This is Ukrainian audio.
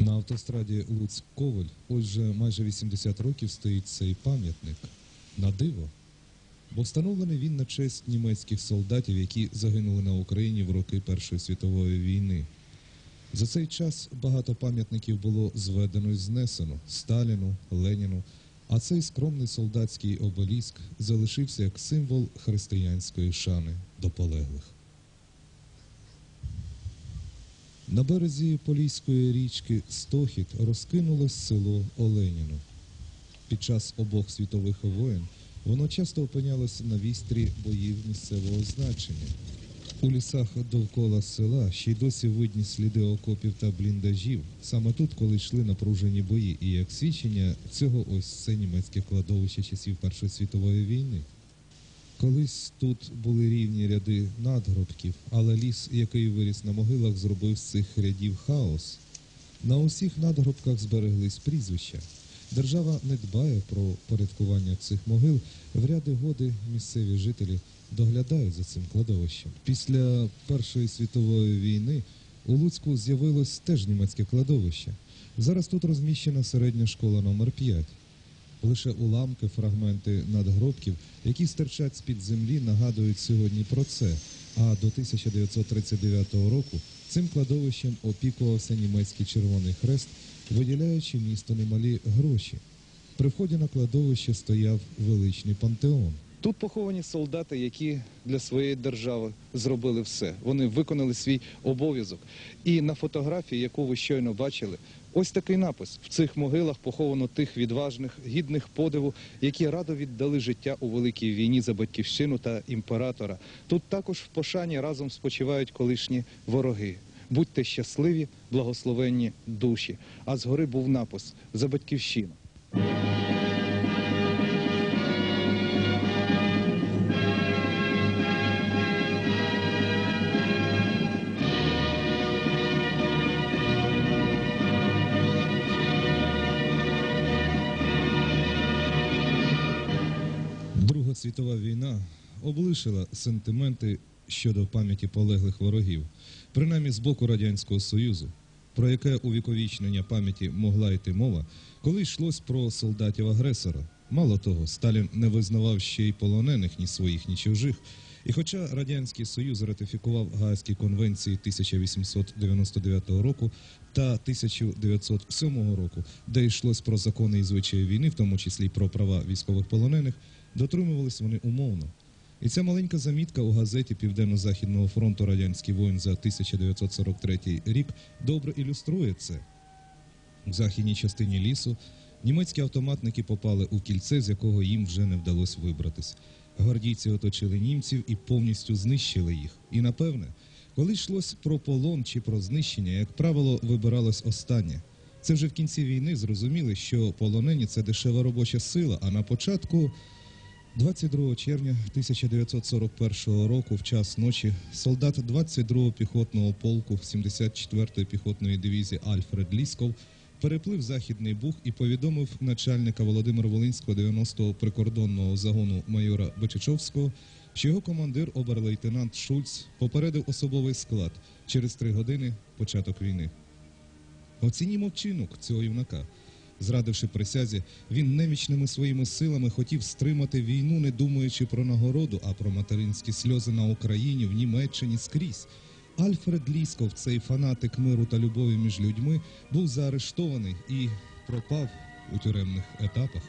На автостраді Луцьк-Ковель ось вже майже 80 років стоїть цей пам'ятник. На диво. Бо встановлений він на честь німецьких солдатів, які загинули на Україні в роки Першої світової війни. За цей час багато пам'ятників було зведено і знесено Сталіну, Леніну, а цей скромний солдатський обеліск залишився як символ християнської шани до полеглих. На березі Поліської річки Стохід розкинулось село Оленіно. Під час обох світових воєн воно часто опинялося на вістрі боїв місцевого значення. У лісах довкола села ще й досі видні сліди окопів та бліндажів. Саме тут, коли йшли напружені бої, і як свідчення цього ось це німецьке кладовище часів Першої світової війни. Колись тут були рівні ряди надгробків, але ліс, який виріс на могилах, зробив з цих рядів хаос. На усіх надгробках збереглись прізвища. Держава не дбає про порядкування цих могил. В ряди годи місцеві жителі доглядають за цим кладовищем. Після Першої світової війни у Луцьку з'явилось теж німецьке кладовище. Зараз тут розміщена середня школа номер 5 Лише уламки, фрагменти надгробків, які стирчать з-під землі, нагадують сьогодні про це. А до 1939 року цим кладовищем опікувався німецький Червоний Хрест, виділяючи місту немалі гроші. При вході на кладовище стояв величний пантеон. Тут поховані солдати, які для своєї держави зробили все. Вони виконали свій обов'язок. І на фотографії, яку ви щойно бачили, ось такий напис: в цих могилах поховано тих відважних, гідних подиву, які радо віддали життя у великій війні за батьківщину та імператора. Тут також в пошані разом спочивають колишні вороги. Будьте щасливі, благословенні душі. А згори був напис за батьківщину. Світова війна облишила сентименти щодо пам'яті полеглих ворогів, принаймні з боку Радянського Союзу, про яке увіковічнення пам'яті могла йти мова, коли йшлось про солдатів-агресора. Мало того, Сталін не визнавав ще й полонених ні своїх, ні чужих. І хоча Радянський Союз ратифікував Гаазькі конвенції 1899 року та 1907 року, де йшлось про закони і звичаї війни, в тому числі про права військових полонених, дотримувались вони умовно. І ця маленька замітка у газеті Південно-Західного фронту Радянський воїн за 1943 рік добре ілюструє це. У західній частині лісу німецькі автоматники попали у кільце, з якого їм вже не вдалося вибратись. Гвардійці оточили німців і повністю знищили їх. І напевне, коли йшлось про полон чи про знищення, як правило, вибиралось останнє. Це вже в кінці війни зрозуміли, що полонені це дешева робоча сила, а на початку 22 червня 1941 року в час ночі солдат 22-го піхотного полку 74-ї піхотної дивізії Альфред Лісков переплив Західний Буг і повідомив начальника Володимира Волинського 90-го прикордонного загону майора Бечичовського, що його командир обер-лейтенант Шульц попередив особовий склад через три години початок війни. Оцінімо вчинок цього юнака. Зрадивши присязі, він немічними своїми силами хотів стримати війну, не думаючи про нагороду, а про материнські сльози на Україні, в Німеччині скрізь. Альфред Лісков, цей фанатик миру та любові між людьми, був заарештований і пропав у тюремних етапах.